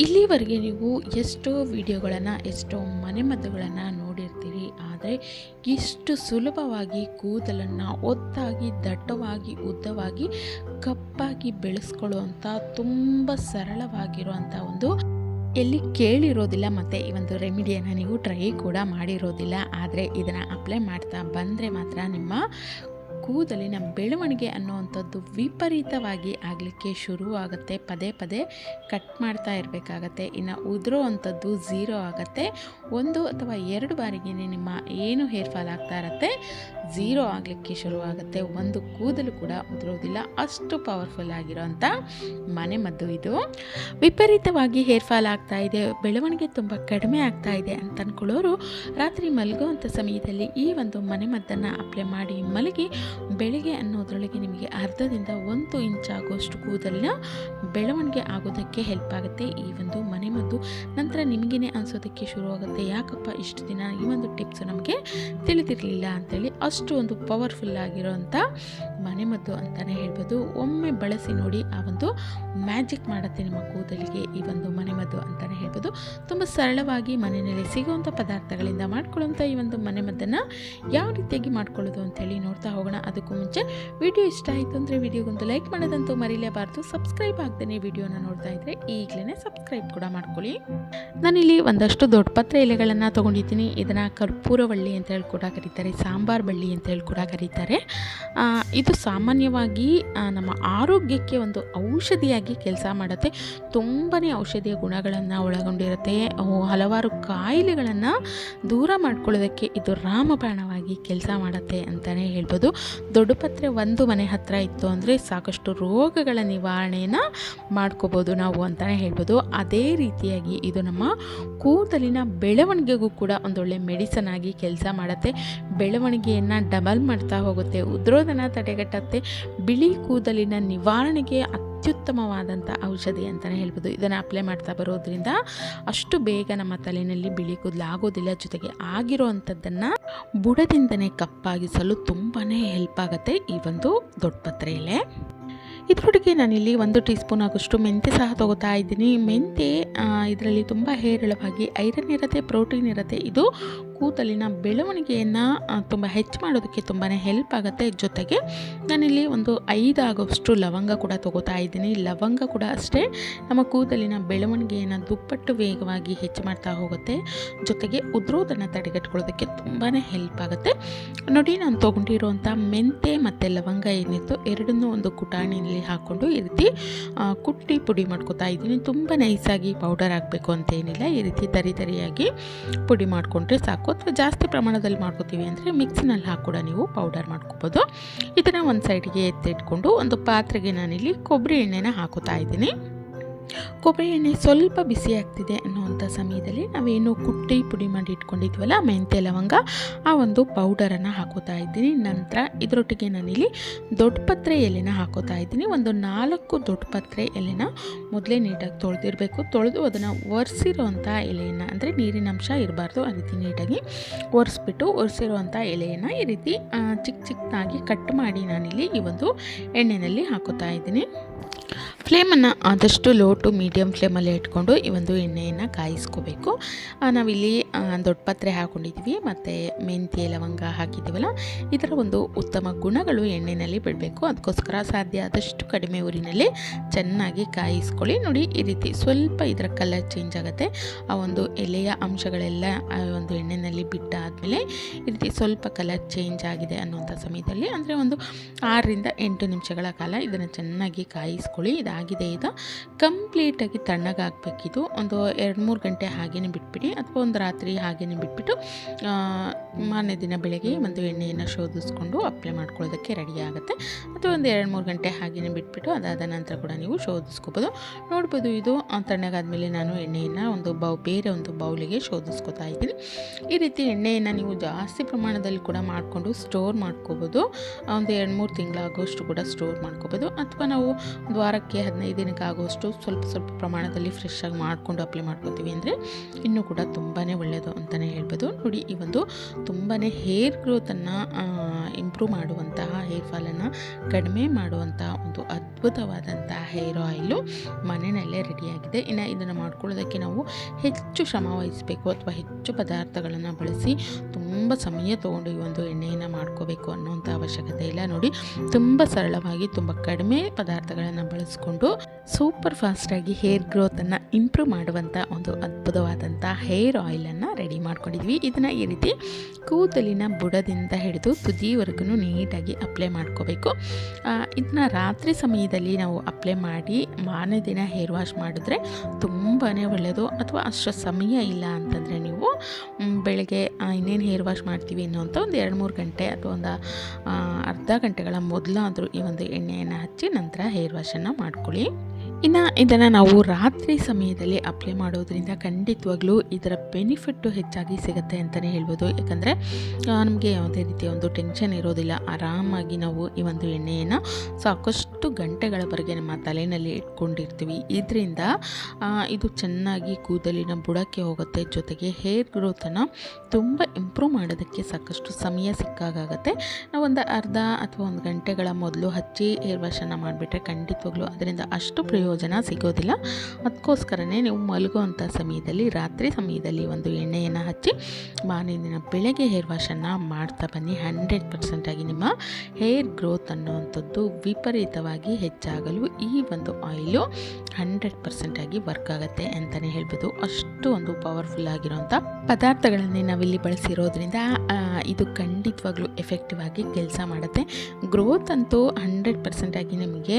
ಇಲ್ಲಿವರೆಗೆ ನೀವು ಎಷ್ಟೋ ವಿಡಿಯೋಗಳನ್ನು, ಎಷ್ಟೋ ಮನೆಮದ್ದುಗಳನ್ನು ನೋಡಿರ್ತೀರಿ, ಆದರೆ ಇಷ್ಟು ಸುಲಭವಾಗಿ ಕೂದಲನ್ನು ಒತ್ತಾಗಿ ದಟ್ಟವಾಗಿ, ಉದ್ದವಾಗಿ ಕಪ್ಪಾಗಿ ಬೆಳೆಸ್ಕೊಳ್ಳುವಂಥ ತುಂಬ ಸರಳವಾಗಿರುವಂಥ ಒಂದು ಎಲ್ಲಿ ಕೇಳಿರೋದಿಲ್ಲ ಮತ್ತು ಈ ಒಂದು ರೆಮಿಡಿಯನ್ನು ನೀವು ಟ್ರೈ ಕೂಡ ಮಾಡಿರೋದಿಲ್ಲ. ಆದರೆ ಇದನ್ನು ಅಪ್ಲೈ ಮಾಡ್ತಾ ಬಂದರೆ ಮಾತ್ರ ನಿಮ್ಮ ಕೂದಲಿನ ಬೆಳವಣಿಗೆ ಅನ್ನುವಂಥದ್ದು ವಿಪರೀತವಾಗಿ ಆಗಲಿಕ್ಕೆ ಶುರುವಾಗುತ್ತೆ. ಪದೇ ಪದೇ ಕಟ್ ಮಾಡ್ತಾ ಇರಬೇಕಾಗತ್ತೆ. ಇನ್ನು ಉದುರೋ ಅಂಥದ್ದು ಝೀರೋ ಆಗುತ್ತೆ. ಒಂದು ಅಥವಾ ಎರಡು ಬಾರಿಗೆ ನಿಮ್ಮ ಏನು ಹೇರ್ ಫಾಲ್ ಆಗ್ತಾ ಇರತ್ತೆ, ಝೀರೋ ಆಗಲಿಕ್ಕೆ ಶುರುವಾಗುತ್ತೆ. ಒಂದು ಕೂದಲು ಕೂಡ ಉದುರೋದಿಲ್ಲ. ಅಷ್ಟು ಪವರ್ಫುಲ್ ಆಗಿರೋಂಥ ಮನೆಮದ್ದು ಇದು. ವಿಪರೀತವಾಗಿ ಹೇರ್ ಫಾಲ್ ಆಗ್ತಾ ಇದೆ. ಬೆಳವಣಿಗೆ ತುಂಬ ಕಡಿಮೆ ಆಗ್ತಾ ಇದೆ ಅಂತ ಅಂದ್ಕೊಳ್ಳೋರು ರಾತ್ರಿ ಮಲಗುವಂಥ ಸಮಯದಲ್ಲಿ ಈ ಒಂದು ಮನೆಮದ್ದನ್ನು ಅಪ್ಲೈ ಮಾಡಿ ಮಲಗಿ ಬೆಳಿಗ್ಗೆ ಅನ್ನೋದ್ರೊಳಗೆ ನಿಮಗೆ ಅರ್ಧದಿಂದ ಒಂದು ಇಂಚ್ ಆಗುವಷ್ಟು ಕೂದಲಿನ ಬೆಳವಣಿಗೆ ಆಗೋದಕ್ಕೆ ಹೆಲ್ಪ್ ಆಗುತ್ತೆ. ಈ ಒಂದು ಮನೆಮದ್ದು ನಂತರ ನಿಮಗೇನೆ ಅನಿಸೋದಕ್ಕೆ ಶುರುವಾಗುತ್ತೆ. ಯಾಕಪ್ಪ ಇಷ್ಟು ದಿನ ಈ ಒಂದು ಟಿಪ್ಸ್ ನಮಗೆ ತಿಳಿದಿರಲಿಲ್ಲ ಅಂತೇಳಿ ಅಷ್ಟು ಒಂದು ಪವರ್ಫುಲ್ ಆಗಿರೋಂಥ ಮನೆಮದ್ದು ಅಂತಲೇ ಹೇಳ್ಬೋದು. ಒಮ್ಮೆ ಬಳಸಿ ನೋಡಿ ಆ ಒಂದು ಮ್ಯಾಜಿಕ್ ಮಾಡುತ್ತೆ ನಿಮ್ಮ ಕೂದಲಿಗೆ ಈ ಒಂದು ಮನೆಮದ್ದು ಅಂತಲೇ ಹೇಳ್ಬೋದು. ತುಂಬ ಸರಳವಾಗಿ ಮನೆಯಲ್ಲಿ ಸಿಗುವಂಥ ಪದಾರ್ಥಗಳಿಂದ ಮಾಡ್ಕೊಳ್ಳುವಂಥ ಈ ಒಂದು ಮನೆಮದ್ದನ್ನು ಯಾವ ರೀತಿಯಾಗಿ ಮಾಡ್ಕೊಳ್ಳೋದು ಅಂತೇಳಿ ನೋಡ್ತಾ ಹೋಗೋಣ. ಅದಕ್ಕೂ ಮುಂಚೆ ವಿಡಿಯೋ ಇಷ್ಟ ಆಯಿತು ಅಂದರೆ ವಿಡಿಯೋಗೊಂದು ಲೈಕ್ ಮಾಡೋದಂತೂ ಮರಿಲೇಬಾರ್ದು. ಸಬ್ಸ್ಕ್ರೈಬ್ ಆಗ್ದೇ ವಿಡಿಯೋನ ನೋಡ್ತಾ ಇದ್ದರೆ ಈಗಲೇ ಸಬ್ಸ್ಕ್ರೈಬ್ ಕೂಡ ಮಾಡ್ಕೊಳ್ಳಿ. ನಾನಿಲ್ಲಿ ಒಂದಷ್ಟು ದೊಡ್ಡ ಪತ್ರೆ ಎಲೆಗಳನ್ನು ತೊಗೊಂಡಿದ್ದೀನಿ. ಇದನ್ನು ಕರ್ಪೂರವಳ್ಳಿ ಅಂತ ಹೇಳಿ ಕೂಡ ಕರೀತಾರೆ, ಸಾಂಬಾರ್ ಬಳ್ಳಿ ಅಂತ ಹೇಳಿ ಕೂಡ ಕರೀತಾರೆ. ಇದು ಸಾಮಾನ್ಯವಾಗಿ ನಮ್ಮ ಆರೋಗ್ಯಕ್ಕೆ ಒಂದು ಔಷಧಿಯಾಗಿ ಕೆಲಸ ಮಾಡುತ್ತೆ. ತುಂಬಾ ಔಷಧಿಯ ಗುಣಗಳನ್ನು ಒಳಗೊಂಡಿರುತ್ತೆ. ಹಲವಾರು ಕಾಯಿಲೆಗಳನ್ನು ದೂರ ಮಾಡ್ಕೊಳ್ಳೋದಕ್ಕೆ ಇದು ರಾಮಬಾಣವಾಗಿ ಕೆಲಸ ಮಾಡುತ್ತೆ ಅಂತಲೇ ಹೇಳ್ಬೋದು. ದೊಡ್ಡ ಪತ್ರೆ ಒಂದು ಮನೆ ಹತ್ತಿರ ಇತ್ತು ಅಂದರೆ ಸಾಕಷ್ಟು ರೋಗಗಳ ನಿವಾರಣೆಯನ್ನು ಮಾಡ್ಕೋಬೋದು ನಾವು ಅಂತಲೇ ಹೇಳ್ಬೋದು. ಅದೇ ರೀತಿಯಾಗಿ ಇದು ನಮ್ಮ ಕೂದಲಿನ ಬೆಳವಣಿಗೆಗೂ ಕೂಡ ಒಂದೊಳ್ಳೆ ಮೆಡಿಸನ್ ಆಗಿ ಕೆಲಸ ಮಾಡುತ್ತೆ. ಬೆಳವಣಿಗೆಯನ್ನು ಡಬಲ್ ಮಾಡ್ತಾ ಹೋಗುತ್ತೆ. ಉದ್ರೋದನ ತಡೆಗಟ್ಟುತ್ತೆ. ಬಿಳಿ ಕೂದಲಿನ ನಿವಾರಣೆಗೆ ಅತ್ಯುತ್ತಮವಾದಂಥ ಔಷಧಿ ಅಂತಲೇ ಹೇಳ್ಬೋದು. ಇದನ್ನು ಅಪ್ಲೈ ಮಾಡ್ತಾ ಬರೋದ್ರಿಂದ ಅಷ್ಟು ಬೇಗ ನಮ್ಮ ತಲೆಯಲ್ಲಿ ಬಿಳಿ ಕೂದಲು ಆಗೋದಿಲ್ಲ. ಜೊತೆಗೆ ಆಗಿರೋ ಅಂಥದ್ದನ್ನು ಬುಡದಿಂದನೇ ಕಪ್ಪಾಗಿಸಲು ತುಂಬಾ ಹೆಲ್ಪ್ ಆಗುತ್ತೆ ಈ ಒಂದು ದೊಡ್ಡ ಪತ್ರೆ ಇದರೊಟ್ಟಿಗೆ ನಾನಿಲ್ಲಿ ಒಂದು ಟೀ ಸ್ಪೂನ್ ಆಗೋಷ್ಟು ಮೆಂತೆ ಸಹ ತಗೋತಾ ಇದ್ದೀನಿ. ಮೆಂತೆ ಇದರಲ್ಲಿ ತುಂಬ ಹೇರಳವಾಗಿ ಐರನ್ ಇರುತ್ತೆ ಪ್ರೋಟೀನ್ ಇರುತ್ತೆ. ಇದು ಕೂದಲಿನ ಬೆಳವಣಿಗೆಯನ್ನು ತುಂಬ ಹೆಚ್ಚು ಮಾಡೋದಕ್ಕೆ ತುಂಬಾ ಹೆಲ್ಪ್ ಆಗುತ್ತೆ. ಜೊತೆಗೆ ನಾನಿಲ್ಲಿ ಒಂದು ಐದಾಗೋಷ್ಟು ಲವಂಗ ಕೂಡ ತೊಗೋತಾ ಇದ್ದೀನಿ. ಲವಂಗ ಕೂಡ ಅಷ್ಟೇ ನಮ್ಮ ಕೂದಲಿನ ಬೆಳವಣಿಗೆಯನ್ನು ದುಪ್ಪಟ್ಟು ವೇಗವಾಗಿ ಹೆಚ್ಚು ಮಾಡ್ತಾ ಹೋಗುತ್ತೆ. ಜೊತೆಗೆ ಉದ್ರೋದನ್ನು ತಡೆಗಟ್ಕೊಳ್ಳೋದಕ್ಕೆ ತುಂಬಾ ಹೆಲ್ಪ್ ಆಗುತ್ತೆ. ನೋಡಿ, ನಾನು ತೊಗೊಂಡಿರುವಂಥ ಮೆಂತೆ ಮತ್ತು ಲವಂಗ ಏನಿತ್ತು ಎರಡನ್ನೂ ಒಂದು ಕುಟಾಣಿನಲ್ಲಿ ಹಾಕ್ಕೊಂಡು ಈ ರೀತಿ ಕುಟ್ಟಿ ಪುಡಿ ಮಾಡ್ಕೊತಾ ಇದ್ದೀನಿ. ತುಂಬ ನೈಸಾಗಿ ಪೌಡರ್ ಹಾಕಬೇಕು ಅಂತೇನಿಲ್ಲ ಈ ರೀತಿ ತರಿ ತರಿಯಾಗಿ ಪುಡಿ ಮಾಡಿಕೊಂಡ್ರೆ ಸಾಕು. ಅಥವಾ ಜಾಸ್ತಿ ಪ್ರಮಾಣದಲ್ಲಿ ಮಾಡ್ಕೋತೀವಿ ಅಂದರೆ ಮಿಕ್ಸಿನಲ್ಲಿ ಹಾಕಿ ಕೂಡ ನೀವು ಪೌಡರ್ ಮಾಡ್ಕೋಬೋದು. ಇದನ್ನು ಒಂದು ಸೈಡ್ಗೆ ಎತ್ತಿಟ್ಕೊಂಡು ಒಂದು ಪಾತ್ರೆಗೆ ನಾನಿಲ್ಲಿ ಕೊಬ್ಬರಿ ಎಣ್ಣೆನ ಹಾಕೋತಾ ಇದ್ದೀನಿ. ಕೊಬ್ಬರಿ ಎಣ್ಣೆ ಸ್ವಲ್ಪ ಬಿಸಿ ಆಗ್ತಿದೆ ಅನ್ನುವಂಥ ಸಮಯದಲ್ಲಿ ನಾವೇನು ಕುಟ್ಟಿ ಪುಡಿ ಮಾಡಿ ಇಟ್ಕೊಂಡಿದ್ವಲ್ಲ, ಮೆಂತ್ಯ, ಲವಂಗ, ಆ ಒಂದು ಪೌಡರನ್ನು ಹಾಕೋತಾ ಇದ್ದೀನಿ. ನಂತರ ಇದರೊಟ್ಟಿಗೆ ನಾನಿಲ್ಲಿ ದೊಡ್ಡ ಪತ್ರೆ ಎಲೆನ ಹಾಕೋತಾ ಇದ್ದೀನಿ. ಒಂದು ನಾಲ್ಕು ದೊಡ್ಡ ಪತ್ರೆ ಎಲೆನ ಮೊದಲೇ ನೀಟಾಗಿ ತೊಳೆದಿರಬೇಕು. ತೊಳೆದು ಅದನ್ನು ಒರೆಸಿರೋವಂಥ ಎಲೆಯನ್ನು, ಅಂದರೆ ನೀರಿನ ಅಂಶ ಇರಬಾರ್ದು ಆ ರೀತಿ ನೀಟಾಗಿ ಒರೆಸ್ಬಿಟ್ಟು ಒರೆಸಿರುವಂಥ ಎಲೆಯನ್ನು ಈ ರೀತಿ ಚಿಕ್ಕ ಚಿಕ್ಕದಾಗಿ ಕಟ್ ಮಾಡಿ ನಾನಿಲ್ಲಿ ಈ ಒಂದು ಎಣ್ಣೆಯಲ್ಲಿ ಹಾಕೋತಾ ಇದ್ದೀನಿ. ಫ್ಲೇಮನ್ನು ಆದಷ್ಟು ಲೋ ಟು ಮೀಡಿಯಮ್ ಫ್ಲೇಮಲ್ಲಿ ಇಟ್ಕೊಂಡು ಈ ಒಂದು ಎಣ್ಣೆಯನ್ನು ಕಾಯಿಸ್ಕೋಬೇಕು. ನಾವಿಲ್ಲಿ ದೊಡ್ಡ ಪತ್ರೆ ಹಾಕ್ಕೊಂಡಿದ್ದೀವಿ ಮತ್ತು ಮೆಂತ್ಯ ಲವಂಗ ಹಾಕಿದ್ದೀವಲ್ಲ, ಇದರ ಒಂದು ಉತ್ತಮ ಗುಣಗಳು ಎಣ್ಣೆಯಲ್ಲಿ ಬಿಡಬೇಕು. ಅದಕ್ಕೋಸ್ಕರ ಸಾಧ್ಯ ಆದಷ್ಟು ಕಡಿಮೆ ಊರಿನಲ್ಲಿ ಚೆನ್ನಾಗಿ ಕಾಯಿಸ್ಕೊಳ್ಳಿ. ನೋಡಿ, ಈ ರೀತಿ ಸ್ವಲ್ಪ ಇದರ ಕಲರ್ ಚೇಂಜ್ ಆಗುತ್ತೆ. ಆ ಒಂದು ಎಲೆಯ ಅಂಶಗಳೆಲ್ಲ, ಆ ಒಂದು ಎಣ್ಣೆಯಲ್ಲಿ ಬಿಟ್ಟಾದಮೇಲೆ ಈ ರೀತಿ ಸ್ವಲ್ಪ ಕಲರ್ ಚೇಂಜ್ ಆಗಿದೆ ಅನ್ನುವಂಥ ಸಮಯದಲ್ಲಿ, ಅಂದರೆ ಒಂದು ಆರರಿಂದ ಎಂಟು ನಿಮಿಷಗಳ ಕಾಲ ಇದನ್ನು ಚೆನ್ನಾಗಿ ಕಾಯಿಸ್ಕೊಳ್ಳಿ ಇದಾಗಿದೆ ಇದು. ಕಂಪ್ಲೀಟಾಗಿ ತಣ್ಣಗಾಗಬೇಕಿದು. ಒಂದು ಎರಡು ಮೂರು ಗಂಟೆ ಹಾಗೇ ಬಿಟ್ಬಿಡಿ. ಅಥವಾ ಒಂದು ರಾತ್ರಿ ಹಾಗೇ ಬಿಟ್ಬಿಟ್ಟು ಮಾರನೇ ದಿನ ಬೆಳಗ್ಗೆ ಒಂದು ಎಣ್ಣೆಯನ್ನು ಶೋಧಿಸ್ಕೊಂಡು ಅಪ್ಲೈ ಮಾಡ್ಕೊಳ್ಳೋದಕ್ಕೆ ರೆಡಿ ಆಗುತ್ತೆ. ಅಥವಾ ಒಂದು ಎರಡು ಮೂರು ಗಂಟೆ ಹಾಗೇ ಬಿಟ್ಬಿಟ್ಟು, ಅದಾದ ನಂತರ ಕೂಡ ನೀವು ಶೋಧಿಸ್ಕೋಬೋದು. ನೋಡ್ಬೋದು ಇದು ತಣ್ಣಗಾದ ಮೇಲೆ ನಾನು ಎಣ್ಣೆಯನ್ನು ಒಂದು ಬೌ, ಬೇರೆ ಒಂದು ಬೌಲಿಗೆ ಶೋಧಿಸ್ಕೊತಾ ಇದ್ದೀನಿ. ಈ ರೀತಿ ಎಣ್ಣೆಯನ್ನು ನೀವು ಜಾಸ್ತಿ ಪ್ರಮಾಣದಲ್ಲಿ ಕೂಡ ಮಾಡಿಕೊಂಡು ಸ್ಟೋರ್ ಮಾಡ್ಕೋಬೋದು. ಒಂದು ಎರಡು ಮೂರು ತಿಂಗಳಾಗೋಷ್ಟು ಕೂಡ ಸ್ಟೋರ್ ಮಾಡ್ಕೋಬೋದು. ಅಥವಾ ನಾವು ಒಂದು ವಾರಕ್ಕೆ ಹದಿನೈದು ದಿನಕ್ಕೆ ಆಗೋಷ್ಟು ಸ್ವಲ್ಪ ಸ್ವಲ್ಪ ಪ್ರಮಾಣದಲ್ಲಿ ಫ್ರೆಶ್ ಆಗಿ ಮಾಡಿಕೊಂಡು ಅಪ್ಲೈ ಮಾಡ್ಕೊತೀವಿ ಅಂದರೆ ಇನ್ನೂ ಕೂಡ ತುಂಬಾ ಒಳ್ಳೆಯದು ಅಂತಲೇ ಹೇಳ್ಬೋದು. ನೋಡಿ, ಈ ಒಂದು ತುಂಬಾ ಹೇರ್ ಗ್ರೋತನ್ನು ಇಂಪ್ರೂವ್ ಮಾಡುವಂತಹ ಹೇರ್ ಫಾಲನ್ನು ಕಡಿಮೆ ಮಾಡುವಂತಹ ಒಂದು ಅದ್ಭುತವಾದಂತಹ ಹೇರ್ ಆಯಿಲು ಮನೆಯಲ್ಲೇ ರೆಡಿಯಾಗಿದೆ ಇನ್ನು ಇದನ್ನು ಮಾಡ್ಕೊಳ್ಳೋದಕ್ಕೆ ನಾವು ಹೆಚ್ಚು ಶ್ರಮ ವಹಿಸಬೇಕು ಅಥವಾ ಹೆಚ್ಚು ಪದಾರ್ಥಗಳನ್ನು ಬಳಸಿ ತುಂಬ ಸಮಯ ತೊಗೊಂಡು ಈ ಒಂದು ಎಣ್ಣೆಯನ್ನು ಮಾಡ್ಕೋಬೇಕು ಅನ್ನೋಂಥ ಅವಶ್ಯಕತೆ ಇಲ್ಲ. ನೋಡಿ, ತುಂಬ ಸರಳವಾಗಿ ತುಂಬ ಕಡಿಮೆ ಪದಾರ್ಥಗಳನ್ನು ಬಳಸ್ಕೊಂಡು ಸೂಪರ್ ಫಾಸ್ಟಾಗಿ ಹೇರ್ ಗ್ರೋತನ್ನು ಇಂಪ್ರೂವ್ ಮಾಡುವಂಥ ಒಂದು ಅದ್ಭುತವಾದಂಥ ಹೇರ್ ಆಯಿಲನ್ನು ರೆಡಿ ಮಾಡ್ಕೊಂಡಿದ್ವಿ. ಇದನ್ನು ಈ ರೀತಿ ಕೂದಲಿನ ಬುಡದಿಂದ ಹಿಡಿದು ತುದಿವರೆಗೂ ನೀಟಾಗಿ ಅಪ್ಲೈ ಮಾಡ್ಕೋಬೇಕು. ಇದನ್ನ ರಾತ್ರಿ ಸಮಯದಲ್ಲಿ ನಾವು ಅಪ್ಲೈ ಮಾಡಿ ಮಾರನೇ ದಿನ ಹೇರ್ ವಾಶ್ ಮಾಡಿದ್ರೆ ತುಂಬಾ ಒಳ್ಳೆಯದು ಅಥವಾ ಅಷ್ಟು ಸಮಯ ಇಲ್ಲ ಅಂತಂದರೆ ನೀವು ಬೆಳಗ್ಗೆ ಇನ್ನೇನು ಹೇರ್ ವಾಶ್ ಮಾಡ್ತೀವಿ ಅನ್ನೋಂಥ ಒಂದು ಎರಡು ಮೂರು ಗಂಟೆ ಅಥವಾ ಒಂದು ಅರ್ಧ ಗಂಟೆಗಳ ಮೊದಲಾದರೂ ಈ ಒಂದು ಎಣ್ಣೆಯನ್ನು ಹಚ್ಚಿ ನಂತರ ಹೇರ್ ವಾಶನ್ನು ಮಾಡ್ಕೊಳ್ಳಿ. ಇನ್ನು ಇದನ್ನು ನಾವು ರಾತ್ರಿ ಸಮಯದಲ್ಲಿ ಅಪ್ಲೈ ಮಾಡೋದ್ರಿಂದ ಖಂಡಿತವಾಗ್ಲೂ ಇದರ ಬೆನಿಫಿಟ್ಟು ಹೆಚ್ಚಾಗಿ ಸಿಗುತ್ತೆ ಅಂತಲೇ ಹೇಳ್ಬೋದು. ಯಾಕಂದರೆ ನಮಗೆ ಯಾವುದೇ ರೀತಿಯ ಒಂದು ಟೆನ್ಷನ್ ಇರೋದಿಲ್ಲ. ಆರಾಮಾಗಿ ನಾವು ಈ ಒಂದು ಎಣ್ಣೆಯನ್ನು ಸಾಕಷ್ಟು ಗಂಟೆಗಳವರೆಗೆ ನಮ್ಮ ತಲೆಯಲ್ಲಿ ಇಟ್ಕೊಂಡಿರ್ತೀವಿ. ಇದರಿಂದ ಇದು ಚೆನ್ನಾಗಿ ಕೂದಲಿನ ಬುಡಕ್ಕೆ ಹೋಗುತ್ತೆ. ಜೊತೆಗೆ ಹೇರ್ ಗ್ರೋತನ್ನು ತುಂಬ ಇಂಪ್ರೂವ್ ಮಾಡೋದಕ್ಕೆ ಸಾಕಷ್ಟು ಸಮಯ ಸಿಕ್ಕಾಗುತ್ತೆ ನಾವು ಒಂದು ಅರ್ಧ ಅಥವಾ ಒಂದು ಗಂಟೆಗಳ ಮೊದಲು ಹಚ್ಚಿ ಹೇರ್ ವಾಶನ್ನು ಮಾಡಿಬಿಟ್ರೆ ಖಂಡಿತವಾಗ್ಲೂ ಅದರಿಂದ ಅಷ್ಟು ಪ್ರಯೋಜನ ಸಿಗೋದಿಲ್ಲ. ಅದಕ್ಕೋಸ್ಕರನೇ ನೀವು ಮಲಗುವಂಥ ಸಮಯದಲ್ಲಿ, ರಾತ್ರಿ ಸಮಯದಲ್ಲಿ ಒಂದು ಎಣ್ಣೆಯನ್ನು ಹಚ್ಚಿ ಮಾರನೇ ಬೆಳಗ್ಗೆ ಹೇರ್ ವಾಶನ್ನು ಮಾಡ್ತಾ ಬನ್ನಿ. ಹಂಡ್ರೆಡ್ ಪರ್ಸೆಂಟಾಗಿ ನಿಮ್ಮ ಹೇರ್ ಗ್ರೋತ್ ಅನ್ನುವಂಥದ್ದು ವಿಪರೀತವಾಗಿ ಹೆಚ್ಚಾಗಲು ಈ ಒಂದು ಆಯಿಲು ಹಂಡ್ರೆಡ್ ಪರ್ಸೆಂಟಾಗಿ ವರ್ಕ್ ಆಗುತ್ತೆ ಅಂತಲೇ ಹೇಳ್ಬೋದು. ಅಷ್ಟು ಒಂದು ಪವರ್ಫುಲ್ ಆಗಿರೋಂಥ ಪದಾರ್ಥಗಳನ್ನೇ ನಾವಿಲ್ಲಿ ಬಳಸಿರೋದ್ರಿಂದ ಇದು ಖಂಡಿತವಾಗ್ಲೂ ಎಫೆಕ್ಟಿವ್ ಆಗಿ ಕೆಲಸ ಮಾಡುತ್ತೆ. ಗ್ರೋತ್ ಅಂತೂ ಹಂಡ್ರೆಡ್ ಪರ್ಸೆಂಟಾಗಿ ನಿಮಗೆ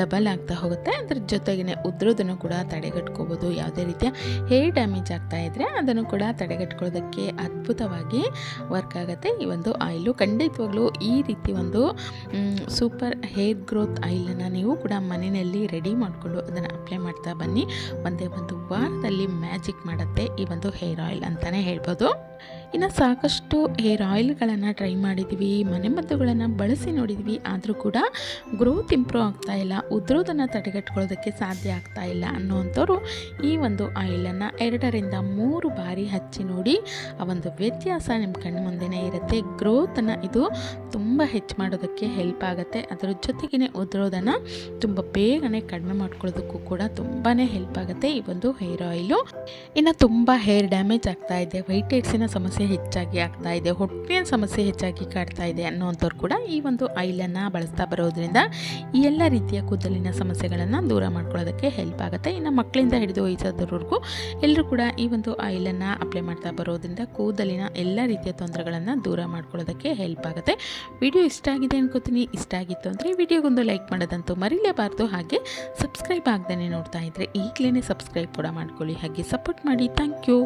ಡಬಲ್ ಆಗ್ತಾ ಹೋಗುತ್ತೆ. ಅದ್ರ ಜೊತೆಗೆ ಉದ್ರೋದನ್ನು ಕೂಡ ತಡೆಗಟ್ಕೋಬೋದು. ಯಾವುದೇ ರೀತಿಯ ಹೇರ್ ಡ್ಯಾಮೇಜ್ ಆಗ್ತಾ ಇದ್ದರೆ ಅದನ್ನು ಕೂಡ ತಡೆಗಟ್ಕೊಳ್ಳೋದಕ್ಕೆ ಅದ್ಭುತವಾಗಿ ವರ್ಕ್ ಆಗುತ್ತೆ. ಈ ಒಂದು ಆಯಿಲು ಖಂಡಿತವಾಗ್ಲೂ ಈ ರೀತಿ ಒಂದು ಸೂಪರ್ ಹೇರ್ ಗ್ರೋತ್ ಆಯಿಲನ್ನು ನೀವು ಕೂಡ ಮನೆಯಲ್ಲಿ ರೆಡಿ ಮಾಡಿಕೊಂಡು ಅದನ್ನು ಅಪ್ಲೈ ಮಾಡ್ತಾ ಬನ್ನಿ. ಒಂದೇ ಒಂದು ವಾರದಲ್ಲಿ ಮ್ಯಾಜಿಕ್ ಮಾಡುತ್ತೆ ಈ ಒಂದು ಹೇರ್ ಆಯಿಲ್ ಅಂತಲೇ ಹೇಳ್ಬೋದು. ಇನ್ನು ಸಾಕಷ್ಟು ಹೇರ್ ಆಯಿಲ್ಗಳನ್ನು ಟ್ರೈ ಮಾಡಿದ್ವಿ ಮನೆಮದ್ದುಗಳನ್ನು ಬಳಸಿ ನೋಡಿದ್ವಿ, ಆದರೂ ಕೂಡ ಗ್ರೋತ್ ಇಂಪ್ರೂವ್ ಆಗ್ತಾ ಇಲ್ಲ ಉದ್ರೋದನ್ನು ತಡೆಗಟ್ಕೊಳ್ಳೋದಕ್ಕೆ ಸಾಧ್ಯ ಆಗ್ತಾ ಇಲ್ಲ ಅನ್ನೋವಂಥವ್ರು ಈ ಒಂದು ಆಯಿಲನ್ನು ಎರಡರಿಂದ ಮೂರು ಬಾರಿ ಹಚ್ಚಿ ನೋಡಿ, ಆ ಒಂದು ವ್ಯತ್ಯಾಸ ನಿಮ್ಮ ಕಣ್ಣು ಮುಂದೆನೇ ಇರುತ್ತೆ. ಗ್ರೋತನ್ನು ಇದು ತುಂಬ ಹೆಚ್ಚು ಮಾಡೋದಕ್ಕೆ ಹೆಲ್ಪ್ ಆಗುತ್ತೆ. ಅದರ ಜೊತೆಗೇ ಉದ್ರೋದನ್ನು ತುಂಬ ಬೇಗನೆ ಕಡಿಮೆ ಮಾಡ್ಕೊಳ್ಳೋದಕ್ಕೂ ಕೂಡ ತುಂಬಾ ಹೆಲ್ಪ್ ಆಗುತ್ತೆ ಈ ಒಂದು ಹೇರ್ ಆಯಿಲು ಇನ್ನು ತುಂಬ ಹೇರ್ ಡ್ಯಾಮೇಜ್ ಆಗ್ತಾ ಇದೆ. ವೈಟ್ ಹೇರ್ಸಿನ ಸಮಸ್ಯೆ ಹೆಚ್ಚಾಗಿ ಆಗ್ತಾ ಇದೆ ಹೊಟ್ಟೆಯ ಸಮಸ್ಯೆ ಹೆಚ್ಚಾಗಿ ಕಾಡ್ತಾ ಇದೆ ಅನ್ನೋವಂಥವ್ರು ಕೂಡ ಈ ಒಂದು ಆಯಿಲನ್ನು ಬಳಸ್ತಾ ಬರೋದ್ರಿಂದ ಈ ಎಲ್ಲ ರೀತಿಯ ಕೂದಲಿನ ಸಮಸ್ಯೆಗಳನ್ನು ದೂರ ಮಾಡ್ಕೊಳ್ಳೋದಕ್ಕೆ ಹೆಲ್ಪ್ ಆಗುತ್ತೆ. ಇನ್ನು ಮಕ್ಕಳಿಂದ ಹಿಡಿದು ವಯಸ್ಸಾದವ್ರಿಗೂ ಎಲ್ಲರೂ ಕೂಡ ಈ ಒಂದು ಆಯಿಲನ್ನು ಅಪ್ಲೈ ಮಾಡ್ತಾ ಬರೋದ್ರಿಂದ ಕೂದಲಿನ ಎಲ್ಲ ರೀತಿಯ ತೊಂದರೆಗಳನ್ನು ದೂರ ಮಾಡ್ಕೊಳ್ಳೋದಕ್ಕೆ ಹೆಲ್ಪ್ ಆಗುತ್ತೆ. ವಿಡಿಯೋ ಇಷ್ಟ ಆಗಿದೆ ಅನ್ಕೋತೀನಿ. ಇಷ್ಟ ಆಗಿತ್ತು ಅಂದರೆ ವಿಡಿಯೋಗೊಂದು ಲೈಕ್ ಮಾಡೋದಂತೂ ಮರಿಲೇಬಾರ್ದು. ಹಾಗೆ ಸಬ್ಸ್ಕ್ರೈಬ್ ಆಗ್ದೇ ನೋಡ್ತಾ ಇದ್ದರೆ ಈಗಲೇ ಸಬ್ಸ್ಕ್ರೈಬ್ ಕೂಡ ಮಾಡ್ಕೊಳ್ಳಿ. ಹಾಗೆ ಸಪೋರ್ಟ್ ಮಾಡಿ. Thank you